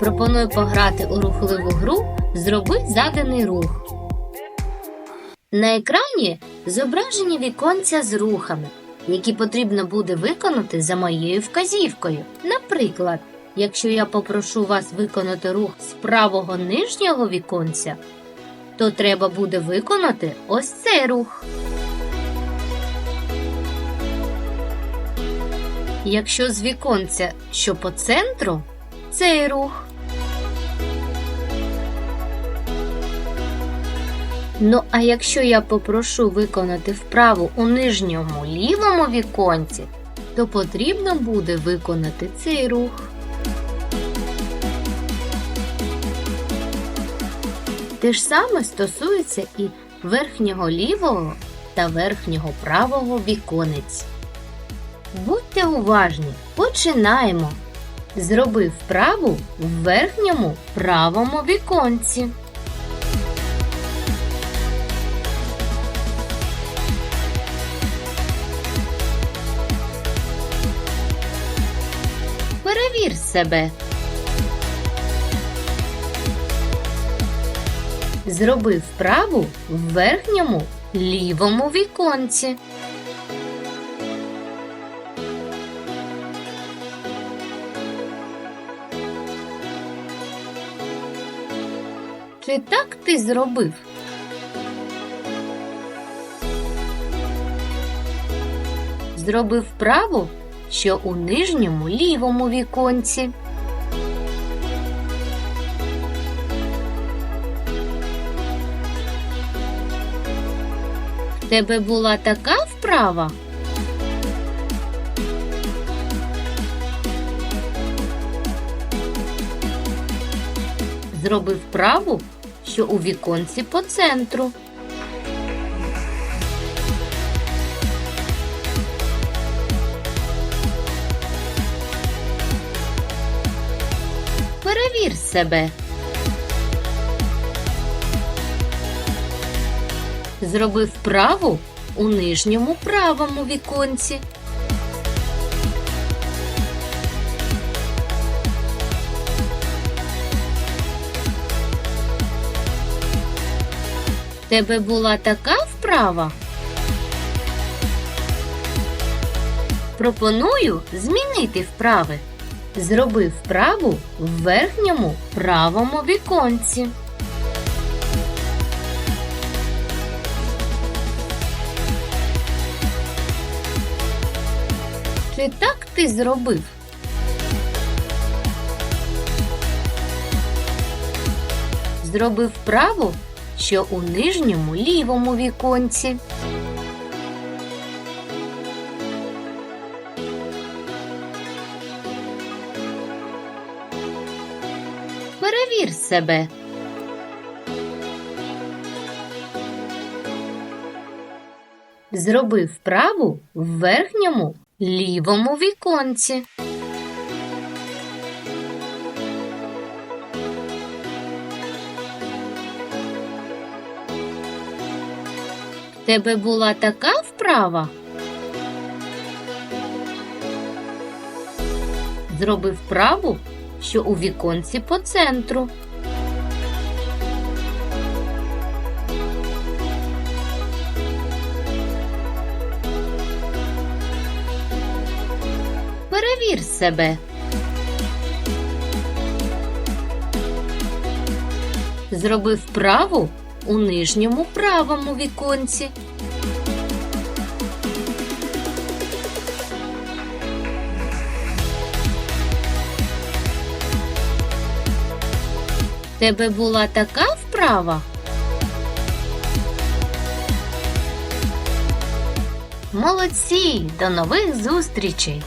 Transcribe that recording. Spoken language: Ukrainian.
пропоную пограти у рухливу гру Зроби заданий рух. На екрані зображені віконця з рухами, які потрібно буде виконати за моєю вказівкою. Наприклад, якщо я попрошу вас виконати рух з правого нижнього віконця, то треба буде виконати ось цей рух. Якщо з віконця, що по центру, цей рух. Ну, а якщо я попрошу виконати вправу у нижньому лівому віконці, то потрібно буде виконати цей рух. Те ж саме стосується і верхнього лівого та верхнього правого віконець. Будьте уважні, починаємо. Зроби вправу в верхньому правому віконці. Перевір себе. Зроби вправу в верхньому лівому віконці. Чи так ти зробив? Зроби вправу, що у нижньому лівому віконці. В тебе була така вправа? Зроби вправу, що у віконці по центру. Перевір себе. Зроби вправу у нижньому правому віконці. Тебе була така вправа? Пропоную змінити вправи. Зроби вправу в верхньому правому віконці. Чи так ти зробив? Зроби вправу, що у нижньому лівому віконці. Перевір себе. Зроби вправу в верхньому лівому віконці. Тебе була така вправа? Зроби вправу, що у віконці по центру. Перевір себе. Зроби вправу у нижньому правому віконці. Тебе була така вправа? Молодці! До нових зустрічей!